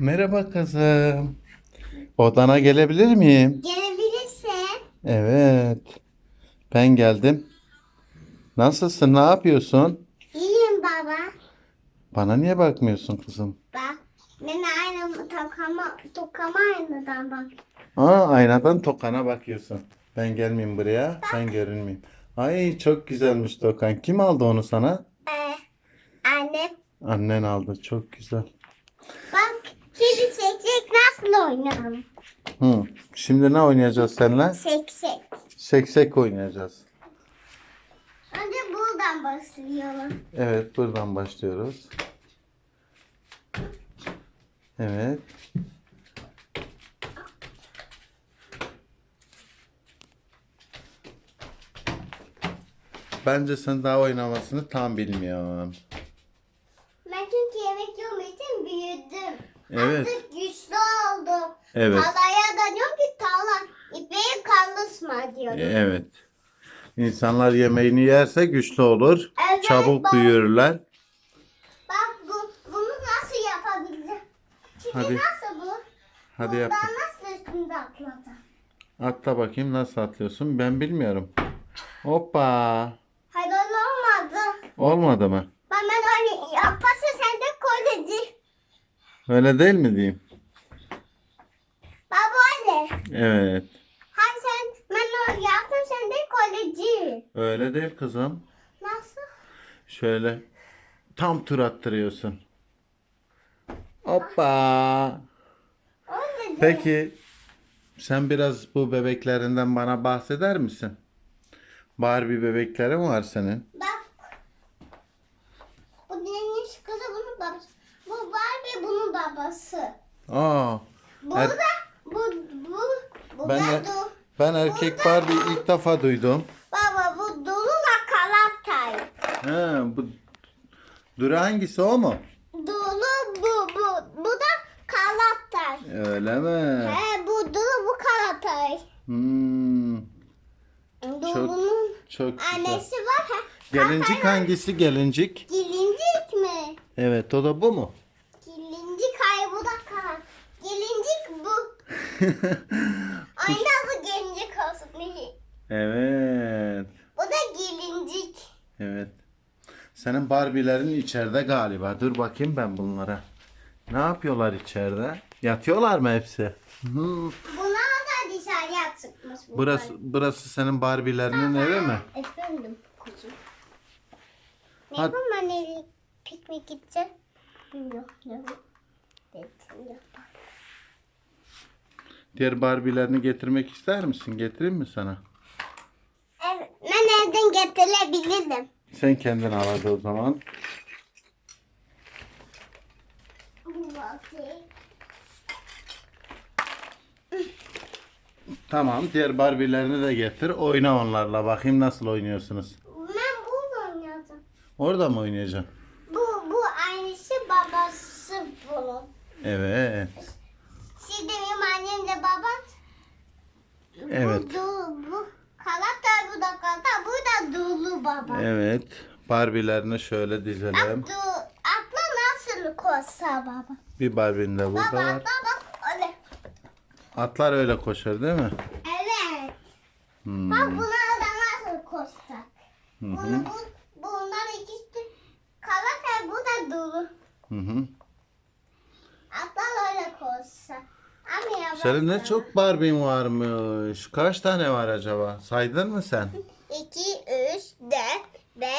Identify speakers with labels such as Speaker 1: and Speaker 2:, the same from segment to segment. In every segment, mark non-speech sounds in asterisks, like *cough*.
Speaker 1: Merhaba kızım. Odana gelebilir miyim?
Speaker 2: Gelebilirsin.
Speaker 1: Evet. Ben geldim. Nasılsın? Ne yapıyorsun?
Speaker 2: İyiyim baba.
Speaker 1: Bana niye bakmıyorsun kızım?
Speaker 2: Bak. Ben aynı tokama, tokama aynadan bak.
Speaker 1: Aa, aynadan tokana bakıyorsun. Ben gelmeyeyim buraya. Ben görünmeyeyim. Ay çok güzelmiş tokan. Kim aldı onu sana?
Speaker 2: Ee, annem.
Speaker 1: Annen aldı. Çok güzel.
Speaker 2: Bak. Nasıl oynayalım?
Speaker 1: Hı. Şimdi ne oynayacağız seninle?
Speaker 2: Seksek.
Speaker 1: Seksek oynayacağız.
Speaker 2: Önce buradan başlayalım.
Speaker 1: Evet, buradan başlıyoruz. Evet. Bence sen daha oynamasını tam bilmiyorsun.
Speaker 2: Ben çünkü yemek için büyüdüm.
Speaker 1: Evet.
Speaker 2: Artık.
Speaker 1: Evet.
Speaker 2: Talaya da diyorum ki tala ipeği kalısma diyorum.
Speaker 1: Evet. İnsanlar yemeğini yerse güçlü olur.
Speaker 2: Evet,
Speaker 1: Çabuk
Speaker 2: bak.
Speaker 1: büyürler.
Speaker 2: Bak bu, bunu nasıl yapabileceğim? Çünkü
Speaker 1: Hadi.
Speaker 2: nasıl bu?
Speaker 1: Hadi yap.
Speaker 2: Buradan nasıl üstünde atlatacağım?
Speaker 1: Atla bakayım nasıl atlıyorsun. Ben bilmiyorum. Hoppa.
Speaker 2: Hayır olmadı.
Speaker 1: Olmadı mı?
Speaker 2: Ben ben öyle yaparsa sen de koleci.
Speaker 1: Öyle değil mi diyeyim? Evet.
Speaker 2: Hayır sen ben öyle yaptım sen de koleci.
Speaker 1: Öyle değil kızım.
Speaker 2: Nasıl?
Speaker 1: Şöyle tam tur attırıyorsun. Hoppa.
Speaker 2: Öyle değil.
Speaker 1: Peki sen biraz bu bebeklerinden bana bahseder misin? Barbie bebeklerin var senin.
Speaker 2: Bak. Bu deniz kızı bunun babası. Bu Barbie bunun babası.
Speaker 1: Aa.
Speaker 2: Bu
Speaker 1: Er-
Speaker 2: da
Speaker 1: Ben de-
Speaker 2: du.
Speaker 1: Ben erkek Barbie ilk defa duydum.
Speaker 2: Baba bu Dulu'la Kalatay.
Speaker 1: Ha, bu Duru hangisi o mu?
Speaker 2: Dulu bu bu bu da Kalatay.
Speaker 1: Öyle mi?
Speaker 2: He bu Dulu bu Kalatay.
Speaker 1: Hmm,
Speaker 2: Dulu'nun
Speaker 1: çok güzel.
Speaker 2: annesi var ha.
Speaker 1: Gelincik hangisi gelincik?
Speaker 2: Gelincik mi?
Speaker 1: Evet o da bu mu?
Speaker 2: Gelincik hayır bu da Kalat. Gelincik bu. *laughs* Aynen bu gelincik olsun.
Speaker 1: evet.
Speaker 2: Bu da gelincik.
Speaker 1: Evet. Senin Barbie'lerin içeride galiba. Dur bakayım ben bunlara. Ne yapıyorlar içeride? Yatıyorlar mı hepsi? Hı.
Speaker 2: Buna da dışarıya çıkmış bu.
Speaker 1: Burası burası senin Barbie'lerinin evi mi?
Speaker 2: Efendim kuzum. Ne
Speaker 1: Hadi.
Speaker 2: zaman nereye piknik gideceğiz? Bilmiyorum. Bilmiyorum.
Speaker 1: Diğer Barbie'lerini getirmek ister misin? Getireyim mi sana?
Speaker 2: Evet, ben evden getirebilirim.
Speaker 1: Sen kendin al hadi o zaman. Tamam. Diğer Barbie'lerini de getir. Oyna onlarla. Bakayım nasıl oynuyorsunuz.
Speaker 2: Ben bunu oynayacağım.
Speaker 1: Orada mı oynayacaksın?
Speaker 2: Bu, bu aynısı babası bunun.
Speaker 1: Evet.
Speaker 2: Şimdi benim annem de babam.
Speaker 1: Evet.
Speaker 2: Bu, du, bu kalata bu da kalata bu da dulu baba.
Speaker 1: Evet. Barbie'lerini şöyle dizelim.
Speaker 2: du, atla nasıl koşsa baba.
Speaker 1: Bir Barbie'nin de
Speaker 2: Baba
Speaker 1: burada var.
Speaker 2: atla bak öyle.
Speaker 1: Atlar öyle koşar değil mi?
Speaker 2: Evet.
Speaker 1: Hmm.
Speaker 2: Bak buna da nasıl koşacak.
Speaker 1: Hı
Speaker 2: Bunu bu, bunlar ikisi kalata bu da dulu.
Speaker 1: Hı hı.
Speaker 2: Atlar öyle koşsa.
Speaker 1: Senin ne çok Barbie'n varmış. Kaç tane var acaba? Saydın mı sen?
Speaker 2: 2, 3, 4, 5,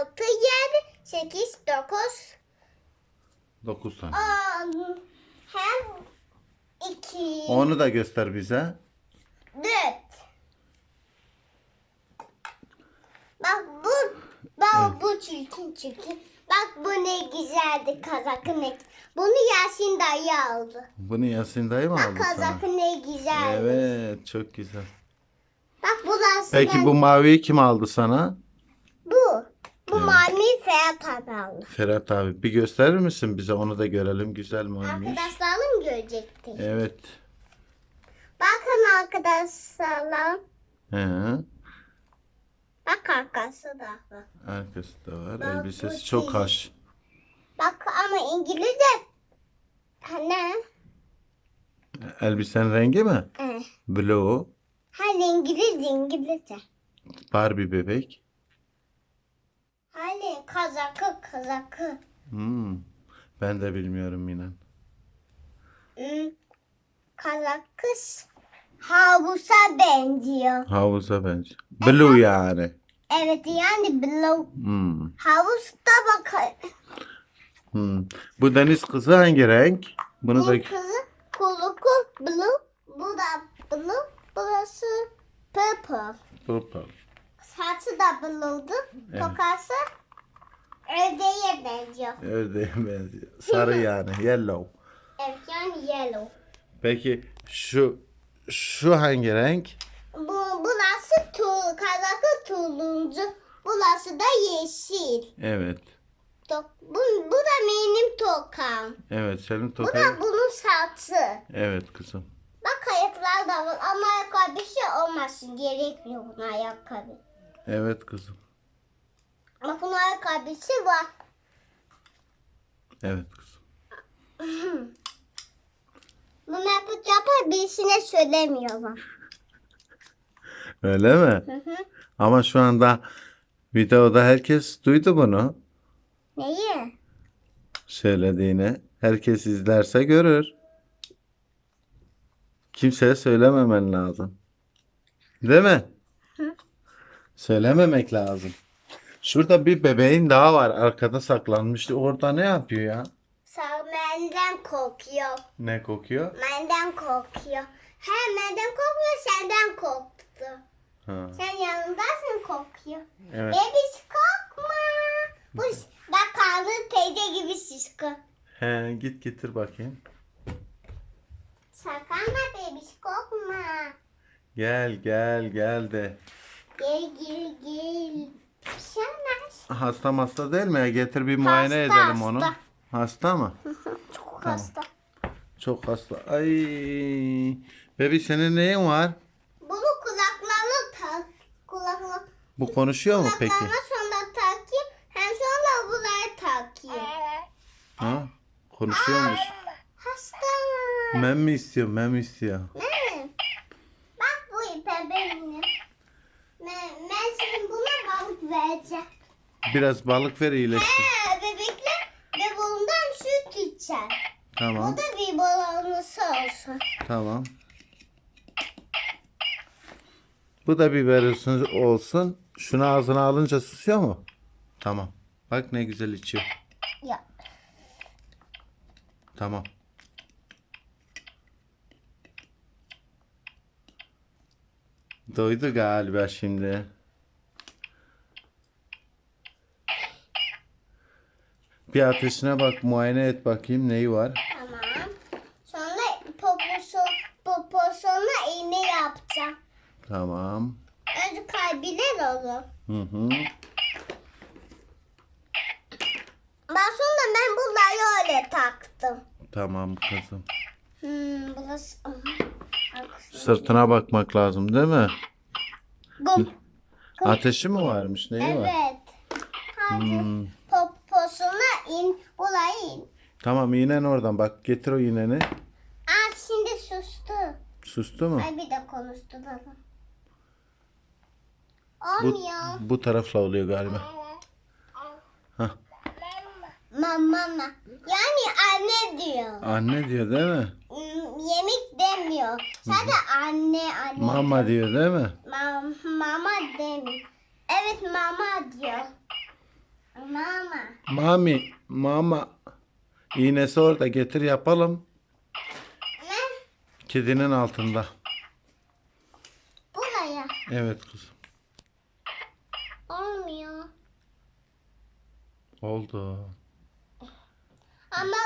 Speaker 2: 6, 7, 8, 9,
Speaker 1: 9 tane.
Speaker 2: 10. Hem 2,
Speaker 1: Onu da göster bize.
Speaker 2: 4. Bak bu, bak bu çirkin çirkin. Bak bu ne güzeldi kazakı ne. Bunu Yasin dayı aldı.
Speaker 1: Bunu Yasin dayı mı
Speaker 2: Bak
Speaker 1: aldı sana?
Speaker 2: kazakı ne güzeldi.
Speaker 1: Evet, çok güzel.
Speaker 2: Bak bu da
Speaker 1: Peki bu maviyi kim aldı sana?
Speaker 2: Bu. Bu mavi Ferhat abi aldı.
Speaker 1: Ferhat abi. Bir gösterir misin bize? Onu da görelim. Güzel mi oymuş?
Speaker 2: Arkadaşlarım görecekti.
Speaker 1: Evet.
Speaker 2: Bakın arkadaşlar.
Speaker 1: He.
Speaker 2: Bak arkası da var.
Speaker 1: Arkası da var.
Speaker 2: Bak,
Speaker 1: Elbisesi çok
Speaker 2: şey.
Speaker 1: haş.
Speaker 2: Bak ama İngilizce Ne?
Speaker 1: Elbisen rengi mi?
Speaker 2: Ee,
Speaker 1: Blue.
Speaker 2: Hadi İngilizce İngilizce.
Speaker 1: Barbie bebek.
Speaker 2: Hadi kazakı kazakı.
Speaker 1: Hmm. Ben de bilmiyorum Minan.
Speaker 2: Hmm, kazakı s- havuza benziyor.
Speaker 1: Havuza benziyor. Blue yani.
Speaker 2: Evet yani blue.
Speaker 1: Hmm.
Speaker 2: Havuzda bak.
Speaker 1: Hmm. Bu deniz kızı hangi renk? Bunu da
Speaker 2: Bu kızı kuluku blue. Bu da blue. Burası purple.
Speaker 1: purple.
Speaker 2: Saçı da blue'du.
Speaker 1: Evet.
Speaker 2: Tokası ördeğe benziyor.
Speaker 1: Ördeğe benziyor. Sarı *laughs* yani. Yellow.
Speaker 2: Evet yani yellow.
Speaker 1: Peki şu şu hangi renk?
Speaker 2: Bu, burası tu, kazakı turuncu. Burası da yeşil.
Speaker 1: Evet.
Speaker 2: Tok, bu, bu da benim tokam.
Speaker 1: Evet senin
Speaker 2: Bu
Speaker 1: tokayı.
Speaker 2: da bunun saçı.
Speaker 1: Evet kızım.
Speaker 2: Bak ayaklar da var ama ayakkabı bir şey olmasın. Gerekmiyor bunun ayakkabı.
Speaker 1: Evet kızım.
Speaker 2: Bak bunun ayakkabısı var.
Speaker 1: Evet kızım. *laughs*
Speaker 2: Bunu yapıp yapar birisine söylemiyorum.
Speaker 1: Öyle mi?
Speaker 2: Hı hı.
Speaker 1: Ama şu anda videoda herkes duydu bunu
Speaker 2: Neyi?
Speaker 1: söylediğini. Herkes izlerse görür. Kimseye söylememen lazım. Değil mi?
Speaker 2: Hı.
Speaker 1: Söylememek lazım. Şurada bir bebeğin daha var. Arkada saklanmıştı. Orada ne yapıyor ya?
Speaker 2: Benden korkuyor.
Speaker 1: Ne kokuyor?
Speaker 2: Benden korkuyor. He benden korkmuyor senden korktu.
Speaker 1: Ha,
Speaker 2: Sen yanındasın korkuyor.
Speaker 1: evet.
Speaker 2: Bebiş korkma. Bu bak kanlı teyze gibi şişko.
Speaker 1: He, git getir bakayım.
Speaker 2: Saklanma bebiş korkma.
Speaker 1: Gel gel gel de.
Speaker 2: Gel gel gel. Olmaz.
Speaker 1: Hasta hasta değil mi? Getir bir muayene
Speaker 2: Hasta,
Speaker 1: edelim onu.
Speaker 2: hasta.
Speaker 1: Hasta mı? *laughs*
Speaker 2: Çok
Speaker 1: Tamam.
Speaker 2: hasta.
Speaker 1: Çok hasta. Ay. Bebi senin neyin var?
Speaker 2: Bunu kulaklarına tak. Kulaklarına,
Speaker 1: Bu konuşuyor mu peki?
Speaker 2: kulaklarına sonra takayım. Hem sonra buraya takayım.
Speaker 1: Ha? Konuşuyormuş.
Speaker 2: Hasta.
Speaker 1: Mem mi istiyor? Mem istiyor.
Speaker 2: Ne? Bak bu ipe benim. Ben, ben şimdi buna balık vereceğim.
Speaker 1: Biraz balık ver iyileşsin.
Speaker 2: He bebekler ve bundan süt içer.
Speaker 1: Tamam.
Speaker 2: Bu da bir balonlusu olsun.
Speaker 1: Tamam. Bu da biber olsun- olsun. Şunu ağzına alınca susuyor mu? Tamam. Bak ne güzel içiyor.
Speaker 2: Ya.
Speaker 1: Tamam. Doydu galiba şimdi. Bir ateşine bak, muayene et bakayım neyi var.
Speaker 2: Tamam. Sonra poposu, poposuna iğne yapacağım.
Speaker 1: Tamam.
Speaker 2: Önce kalbiler olur.
Speaker 1: Hı hı.
Speaker 2: Ben sonra ben bunları öyle taktım.
Speaker 1: Tamam kızım.
Speaker 2: Hmm, burası...
Speaker 1: Sırtına bakmak lazım değil mi?
Speaker 2: Gum.
Speaker 1: Ateşi mi varmış? Neyi var?
Speaker 2: Evet. Hadi
Speaker 1: Hmm.
Speaker 2: İn, in.
Speaker 1: Tamam iğnen oradan bak getir o iğneni.
Speaker 2: Aa şimdi sustu.
Speaker 1: Sustu mu?
Speaker 2: Ay bir de konuştu baba.
Speaker 1: Bu,
Speaker 2: Olmuyor.
Speaker 1: bu tarafla oluyor galiba. Hah.
Speaker 2: Mama. Yani anne diyor.
Speaker 1: Anne diyor değil mi?
Speaker 2: Hmm, Yemek demiyor. Sadece anne anne.
Speaker 1: Mama diyor değil mi?
Speaker 2: Ma- mama demiyor. Evet mama diyor. Mama.
Speaker 1: Mami, mama. İğnesi orada getir yapalım.
Speaker 2: Ne?
Speaker 1: Kedinin altında.
Speaker 2: Buraya.
Speaker 1: Evet kızım.
Speaker 2: Olmuyor.
Speaker 1: Oldu.
Speaker 2: Ama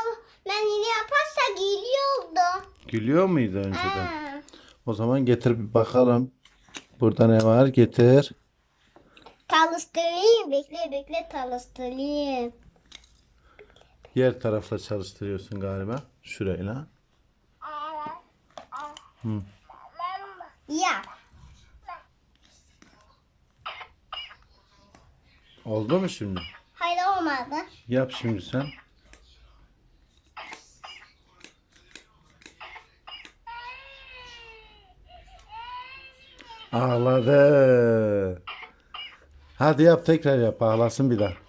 Speaker 2: ben yine yaparsa geliyordu.
Speaker 1: Gülüyor muydu önceden?
Speaker 2: Ha.
Speaker 1: O zaman getir bir bakalım. Burada ne var? Getir.
Speaker 2: Çalıştırayım. Bekle bekle çalıştırayım.
Speaker 1: Yer tarafla çalıştırıyorsun galiba. Şurayla. Hı.
Speaker 2: Ya.
Speaker 1: Oldu mu şimdi?
Speaker 2: Hayır olmadı.
Speaker 1: Yap şimdi sen. Ağladı. Hadi yap tekrar yap ağlasın bir daha.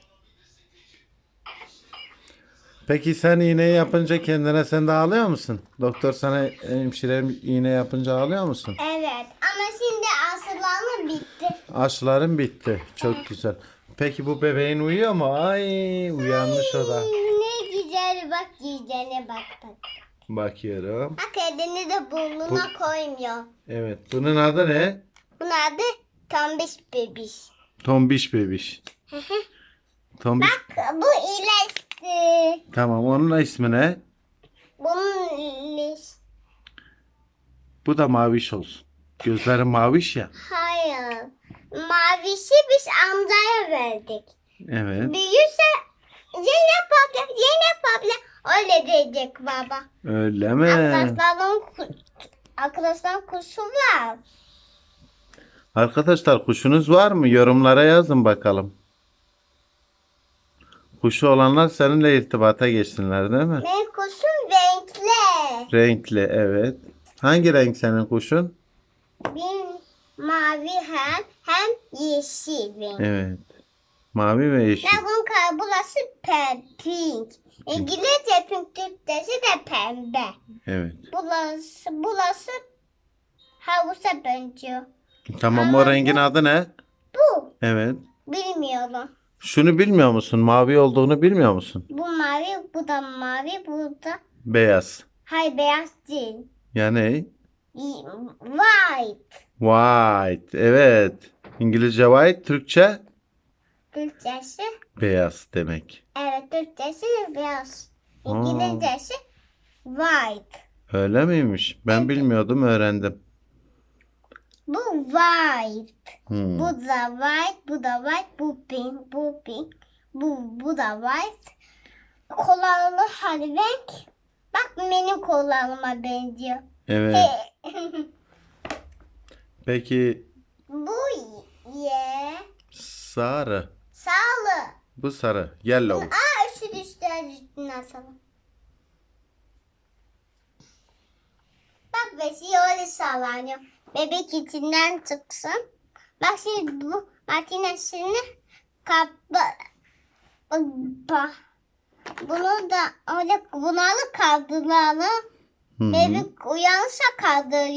Speaker 1: Peki sen iğneyi yapınca kendine sen de ağlıyor musun? Doktor sana hemşire iğne yapınca ağlıyor musun?
Speaker 2: Evet ama şimdi asılanı bitti.
Speaker 1: Aşıların bitti. Çok güzel. Peki bu bebeğin uyuyor mu? Ay uyanmış o da.
Speaker 2: Ne güzel bak yüzlerine bak bak.
Speaker 1: Bakıyorum.
Speaker 2: Bak elini de burnuna koymuyor.
Speaker 1: Evet. Bunun adı ne?
Speaker 2: Bunun adı tombiş bebiş.
Speaker 1: Tombiş bebiş. Tombiş.
Speaker 2: Bak bu iyileşti.
Speaker 1: Tamam onun ismi ne?
Speaker 2: Bunun iyileş.
Speaker 1: Bu da maviş olsun. Gözleri maviş ya.
Speaker 2: Hayır. Mavişi biz amcaya verdik.
Speaker 1: Evet.
Speaker 2: Büyürse Zeynep abla, Zeynep abla öyle diyecek baba.
Speaker 1: Öyle mi?
Speaker 2: Arkadaşlarım, ku- arkadaşlar kuşu var.
Speaker 1: Arkadaşlar kuşunuz var mı? Yorumlara yazın bakalım. Kuşu olanlar seninle irtibata geçsinler değil mi?
Speaker 2: Benim kuşum renkli.
Speaker 1: Renkli evet. Hangi renk senin kuşun?
Speaker 2: Bir mavi hem hem yeşil renk.
Speaker 1: Evet. Mavi ve yeşil.
Speaker 2: Ben bunun pe- pink. İngilizce pink Türkçesi de pembe.
Speaker 1: Evet.
Speaker 2: Burası, burası havuza benziyor.
Speaker 1: Tamam o rengin adı ne?
Speaker 2: Bu
Speaker 1: Evet.
Speaker 2: bilmiyorum.
Speaker 1: Şunu bilmiyor musun? Mavi olduğunu bilmiyor musun?
Speaker 2: Bu mavi, bu da mavi, bu da
Speaker 1: Beyaz.
Speaker 2: hayır beyaz değil.
Speaker 1: Yani
Speaker 2: White.
Speaker 1: white. Evet. İngilizce white, Türkçe
Speaker 2: Türkçesi,
Speaker 1: beyaz demek.
Speaker 2: evet Türkçesi beyaz.
Speaker 1: Aa.
Speaker 2: İngilizcesi white.
Speaker 1: Öyle miymiş? Ben bilmiyordum, öğrendim.
Speaker 2: Bu white.
Speaker 1: Hmm.
Speaker 2: Bu da white, bu da white, bu pink, bu pink, bu, bu da white. Kollarlı hali renk. Bak benim kollarıma benziyor.
Speaker 1: Evet. *laughs* Peki
Speaker 2: bu ye
Speaker 1: sarı.
Speaker 2: sağlı.
Speaker 1: Bu sarı. Yellow.
Speaker 2: Aa şu düştü üstüne asalım. Bak besi öyle sallanıyor. Bebek içinden çıksın. Bak şimdi bu makinesini kapa... Bunu da öyle bunalı kaldıralım.
Speaker 1: Hı hı.
Speaker 2: Bebek uyanırsa kaldır